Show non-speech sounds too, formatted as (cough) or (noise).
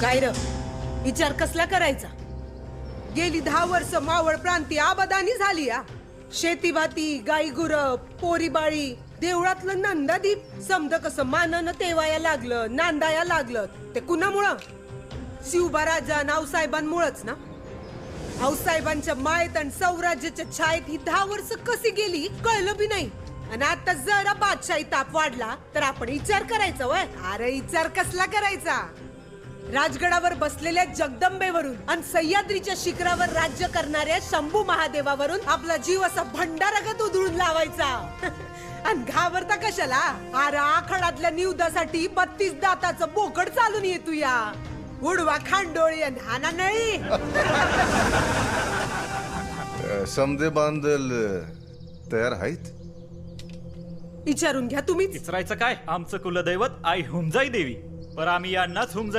काय र विचार कसला करायचा? गेली दहा वर्ष मावळ प्रांती आबादानी झाली या शेती भाती गाई गुर पोरी बाळी देवळातलं नंदादीप. समद कसं मानानं तेवाया लागलं नांदाया लागलं ते कुणामुळं? शिवबा राजा नावसाहेबांमुळंच ना? आऊसाहेबांच्या मायेत आणि सौराज्याच्या छायेत ही दहा वर्ष कशी गेली कळलं बी नाही. आणि आता जरा बादशाही ताप वाढला तर आपण विचार करायचा वय. अरे विचार कसला करायचा? राजगडावर बसलेल्या जगदंबेवरून आणि सह्याद्रीच्या शिखरावर राज्य करणाऱ्या शंभू महादेवावरून आपला जीव असा भंडारागत उधळून लावायचा. (laughs) आणि घाबरता कशाला? अरे आखाडातल्या निवदासाठी बत्तीस दाताचं बोकड चालून येतो या. उडवा खांडोळी आणि हाना नळी. अ, समदे बांधल तयार आहेत? विचारून घ्या तुम्हीच. इचरायचं काय? आमचं कुलदैवत आई हुमजाई देवी. पर आम्ही यांनाच हुमजाई